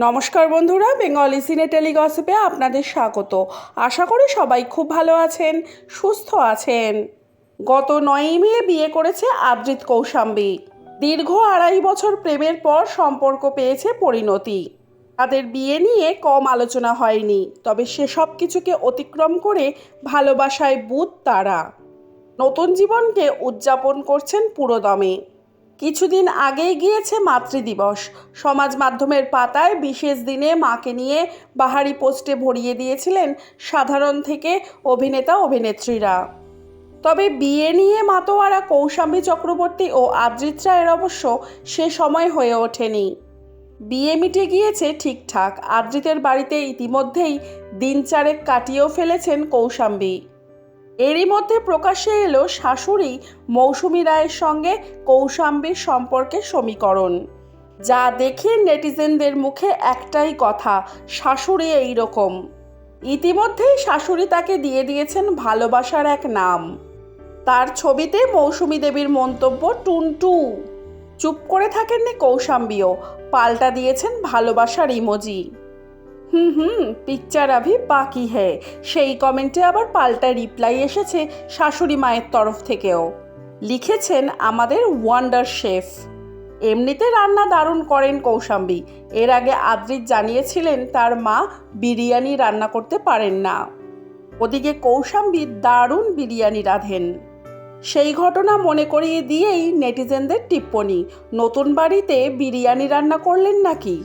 নমস্কার বন্ধুরা, বেঙ্গলি সিনে টেলিগসিপে আপনাদের স্বাগত। আশা করি সবাই খুব ভালো আছেন, সুস্থ আছেন। গত নয়ই মে বিয়ে করেছে আদ্রিত কৌশাম্বী। দীর্ঘ আড়াই বছর প্রেমের পর সম্পর্ক পেয়েছে পরিণতি। তাদের বিয়ে নিয়ে কম আলোচনা হয়নি, তবে সেসব কিছুকে অতিক্রম করে ভালোবাসায় বুধ তারা। নতুন জীবনকে উদযাপন করছেন পুরোদমে। কিছুদিন আগেই গিয়েছে মাতৃদিবস। সমাজ মাধ্যমের পাতায় বিশেষ দিনে মাকে নিয়ে বাহারি পোস্টে ভরিয়ে দিয়েছিলেন সাধারণ থেকে অভিনেতা অভিনেত্রীরা। তবে বিয়ে নিয়ে মাতোয়ারা, কৌশাম্বী চক্রবর্তী ও আদ্রিত রায়ের অবশ্য সে সময় হয়ে ওঠেনি। বিয়ে মিটে গিয়েছে ঠিকঠাক। আদ্রিতের বাড়িতে ইতিমধ্যেই দিন চারেক কাটিয়েও ফেলেছেন কৌশাম্বী। এরই মধ্যে প্রকাশ্যে এলো শাশুড়ি মৌসুমী রায়ের সঙ্গে কৌশাম্বীর সম্পর্কের সমীকরণ। যা দেখে নেটিজেনদের মুখে একটাই কথা, শাশুড়ি এই রকম ইতিমধ্যেই শাশুড়ি তাকে দিয়ে দিয়েছেন ভালোবাসার এক নাম। তার ছবিতে মৌসুমী দেবীর মন্তব্য, টুনটু, চুপ করে থাকেননি কৌশাম্বীও। পাল্টা দিয়েছেন ভালোবাসার ইমোজি। হুম হুম পিকচার আভি বাকি হ্যায় সেই কমেন্টে আবার পাল্টা রিপ্লাই এসেছে শাশুড়ি মায়ের তরফ থেকেও। লিখেছেন আমাদের ওয়ান্ডার শেফ এমনিতে রান্না দারুণ করেন কৌশাম্বী। এর আগে আদ্রিত জানিয়েছিলেন তার মা বিরিয়ানি রান্না করতে পারেন না। ওদিকে কৌশাম্বী দারুণ বিরিয়ানি রাঁধেন। সেই ঘটনা মনে করিয়ে দিয়েই নেটিজেনদের টিপ্পনি, নতুন বাড়িতে বিরিয়ানি রান্না করলেন নাকি?